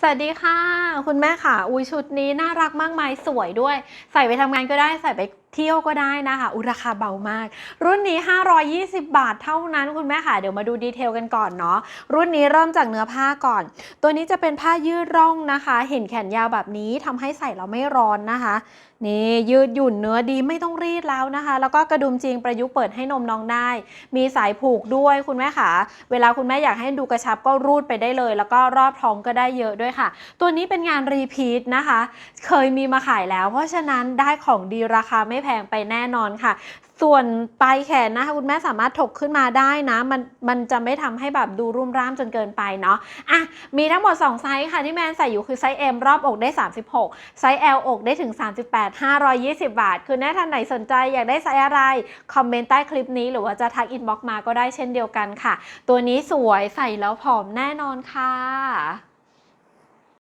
สวัสดีค่ะ คุณแม่ค่ะอุ้ยชุดนี้น่ารักมากมายสวยด้วย ใส่ไปทำงานก็ได้ใส่ไป เที่ยวก็ได้นะคะ อุราคาเบามาก รุ่นนี้ 520 บาทเท่านั้นคุณแม่ค่ะ เดี๋ยวมาดูดีเทลกันก่อนเนาะ รุ่นนี้เริ่มจากเนื้อผ้าก่อน ตัวนี้จะเป็นผ้ายืดร่องนะคะ เห็นแขนยาวแบบนี้ทำให้ใส่แล้วไม่ร้อนนะคะ นี่ยืดหยุ่นเนื้อดีไม่ต้องรีดแล้วนะคะ แล้วก็กระดุมจริงประยุกต์เปิดให้นมน้องได้ มีสายผูกด้วยคุณแม่ค่ะ เวลาคุณแม่อยากให้ดูกระชับก็รูดไปได้เลย แล้วก็รอบท้องก็ได้เยอะด้วยค่ะ ตัวนี้เป็นงานรีพีทนะคะ เคยมีมาขายแล้ว เพราะฉะนั้นได้ของดีราคาไม่แพงไปแน่นอนค่ะ ส่วนปลายแขนนะคะคุณแม่สามารถถกขึ้นมาได้นะ มันมันจะไม่ทำให้แบบดูรุ่มร่ามจนเกินไปเนาะอะมีทั้งหมด 2 ไซส์ค่ะที่แมนใส่อยู่คือไซส์ M รอบอกได้ 36 ไซส์ L อกได้ถึง 38 520 บาท คือแน่ท่านไหนสนใจอยากได้ไซส์อะไร คอมเมนต์ใต้คลิปนี้หรือว่าจะทักอินบ็อกมาก็ได้เช่นเดียวกันค่ะ ตัวนี้สวยใส่แล้วผอมแน่นอนค่ะ